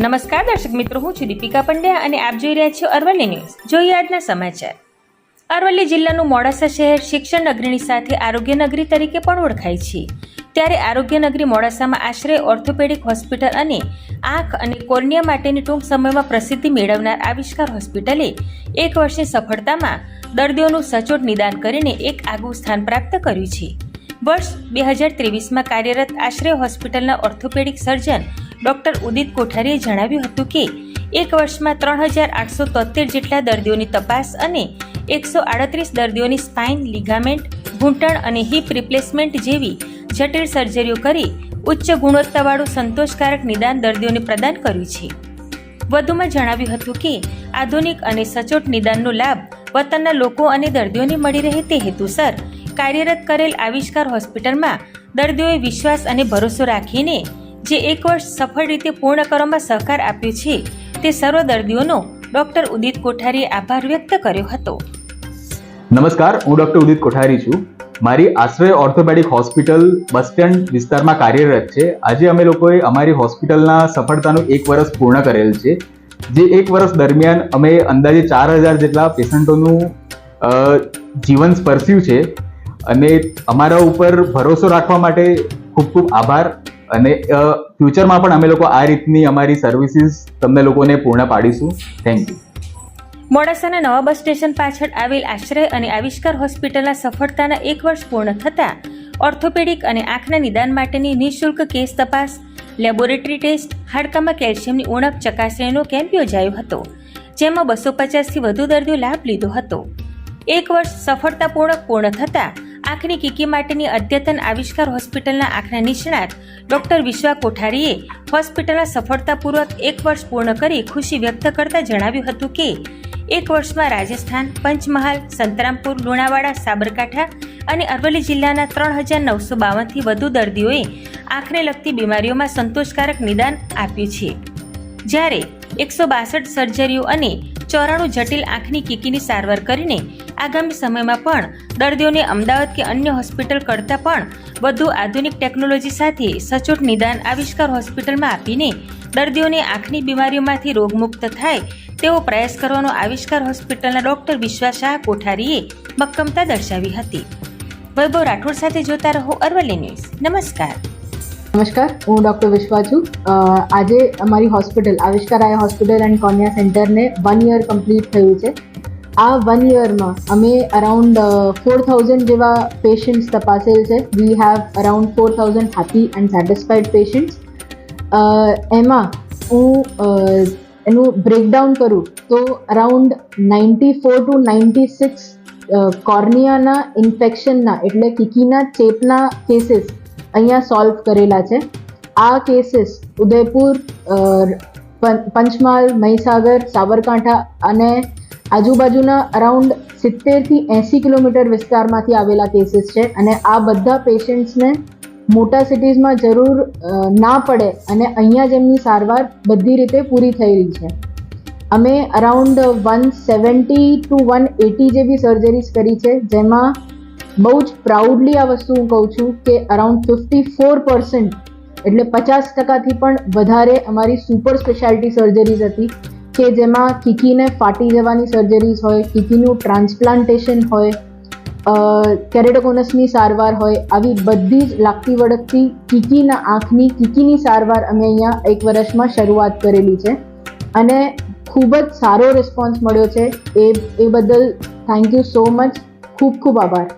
નમસ્કાર, દર્શક મિત્રો, હું છું દીપિકા પંડ્યા અને આપ જોઈ રહ્યા છો અરવલ્લી ન્યૂઝ. જોઈએ આજના સમાચાર. અરવલ્લી જિલ્લાનું મોડાસા શહેર શિક્ષણ નગરીની સાથે આરોગ્ય નગરી તરીકે પણ ઓળખાય છે. ત્યારે આરોગ્ય નગરી મોડાસામાં આશરે ઓર્થોપેડિક હોસ્પિટલ અને આંખ અને કોર્નિયા માટેની ટૂંક સમયમાં પ્રસિદ્ધિ મેળવનાર આવિષ્કાર હોસ્પિટલે એક વર્ષની સફળતામાં દર્દીઓનું સચોટ નિદાન કરીને એક આગવું સ્થાન પ્રાપ્ત કર્યું છે. વર્ષ બે હજાર ત્રેવીસમાં કાર્યરત આશ્રય હોસ્પિટલના ઓર્થોપેડિક સર્જન ડોક્ટર ઉદિત કોઠારીએ જણાવ્યું હતું કે એક વર્ષમાં ત્રણ હજાર આઠસો તોતેર જેટલા દર્દીઓની તપાસ અને એકસો આડત્રીસ દર્દીઓની સ્પાઇન લિગામેન્ટ, ઘૂંટણ અને હિપ રિપ્લેસમેન્ટ જેવી જટિલ સર્જરીઓ કરી ઉચ્ચ ગુણવત્તાવાળું સંતોષકારક નિદાન દર્દીઓને પ્રદાન કર્યું છે. વધુમાં જણાવ્યું હતું કે આધુનિક અને સચોટ નિદાનનો લાભ વતનના લોકો અને દર્દીઓને મળી રહે તે હેતુસર કાર્યરત કરેલ આવિષ્કાર હોસ્પિટલમાં દર્દીઓએ વિશ્વાસ અને ભરોસો રાખીને જે એક વર્ષ સફળ રીતે પૂર્ણ કરવામાં સહકાર આપ્યો છે, તે સર્વ દર્દીઓનો ડોક્ટર ઉદિત કોઠારીએ આભાર વ્યક્ત કર્યો હતો. નમસ્કાર, હું ડોક્ટર ઉદિત કોઠારી છું. મારી આશ્રય ઓર્થોપેડિક હોસ્પિટલ બસ સ્ટેન્ડ વિસ્તારમાં કાર્યરત છે. આજે અમે લોકોએ અમારી હોસ્પિટલના સફળતાનું એક વર્ષ પૂર્ણ કરેલ છે. જે એક વર્ષ દરમિયાન અમે અંદાજે ચાર હજાર જેટલા પેશન્ટોનું જીવન સ્પર્શ્યું છે. અને અમારા ઉપર ભરોસો રાખવા માટે ખૂબ ખૂબ આભાર. અને ફ્યુચરમાં પણ અમે લોકો આ રીતની અમારી સર્વિસીસ તમને લોકોને પૂર્ણ પાડીશું. થેન્ક યુ મોડાસાના નવા બસ સ્ટેશન પાછળ આવેલ આશ્રય અને આવિષ્કાર હોસ્પિટલના સફળતાના એક વર્ષ પૂર્ણ થતાં, ઓર્થોપેડિક અને આંખના નિદાન માટેની નિઃશુલ્ક કેસ તપાસ, લેબોરેટરી ટેસ્ટ, હાડકામાં કેલ્શિયમની ઉણપ, ચકાસણીનો કેમ્પ યોજાયો હતો, જેમાં બસો પચાસથી વધુ દર્દીઓ લાભ લીધો હતો. એક વર્ષ સફળતાપૂર્વક પૂર્ણ થતાં આંખની કીકી માટેની અદ્યતન આવિષ્કાર હોસ્પિટલના આંખના નિષ્ણાત ડોક્ટર વિશ્વા કોઠારીએ હોસ્પિટલના સફળતાપૂર્વક એક વર્ષ પૂર્ણ કરી ખુશી વ્યક્ત કરતા જણાવ્યું હતું કે, એક વર્ષમાં રાજસ્થાન, પંચમહાલ, સંતરામપુર, લુણાવાડા, સાબરકાંઠા અને અરવલ્લી જિલ્લાના ત્રણ હજાર નવસો બાવનથી વધુ દર્દીઓએ આંખને લગતી બીમારીઓમાં સંતોષકારક નિદાન આપ્યું છે. જ્યારે એકસો બાસઠ સર્જરીઓ અને ચોરાણું જટિલ આંખની કીકીની સારવાર કરીને આગામી સમયમાં પણ દર્દીઓને અમદાવાદ કે અન્ય હોસ્પિટલ કરતાં પણ વધુ આધુનિક ટેકનોલોજી સાથે સચોટ નિદાન આવિષ્કાર હોસ્પિટલમાં આપીને દર્દીઓને આંખની બીમારીઓમાંથી રોગમુક્ત થાય તેવો પ્રયાસ કરવાનો આવિષ્કાર હોસ્પિટલના ડોક્ટર વિશ્વા શાહ કોઠારીએ મક્કમતા દર્શાવી હતી. વૈભવ રાઠોડ સાથે જોતા રહો અરવલ્લી ન્યૂઝ. નમસ્કાર. નમસ્કાર, હું ડૉક્ટર વિશ્વા છું આજે અમારી hospital, Avishkar eye hospital and cornea સેન્ટરને વન યર કમ્પ્લીટ થયું છે. આ વન યરમાં અમે અરાઉન્ડ ફોર થાઉઝન્ડ જેવા પેશન્ટ્સ તપાસેલ છે. We have around four thousand happy and satisfied patients એમાં હું એનું બ્રેકડાઉન કરું તો around ninety four to ninety six કોર્નિયાના ઇન્ફેક્શનના એટલે કિકીના, ચેપના કેસીસ અહીંયા સોલ્વ કરેલા છે. આ કેસીસ ઉદયપુર પંચમહાલ, મહીસાગર, સાબરકાંઠા અને આજુબાજુના અરાઉન્ડ સિત્તેરથી એંસી કિલોમીટર વિસ્તારમાંથી આવેલા કેસીસ છે અને આ બધા પેશન્ટ્સને મોટા સિટીઝમાં જરૂર ના પડે અને અહીંયા જ એમની સારવાર બધી રીતે પૂરી થયેલી છે. અમે around one seventy two one eighty જેવી સર્જરીઝ કરી છે, જેમાં બહુ જ પ્રાઉડલી આ વસ્તુ હું કહું છું કે અરાઉન્ડ ફિફ્ટી ફોર પર્સન્ટ એટલે પચાસ ટકાથી પણ વધારે અમારી સુપર સ્પેશિયાલિટી સર્જરીઝ હતી કે જેમાં કીકીને ફાટી જવાની સર્જરીઝ હોય, કીકીનું ટ્રાન્સપ્લાન્ટેશન હોય કેરેટોકોનસની સારવાર હોય, આવી બધી જ લાગતી વળગતી કીકીના આંખની, કીકીની સારવાર અમે અહીંયા એક વર્ષમાં શરૂઆત કરેલી છે. અને ખૂબ જ સારો રિસ્પોન્સ મળ્યો છે. એ એ બદલ થેન્ક યુ સો મચ ખૂબ ખૂબ આભાર.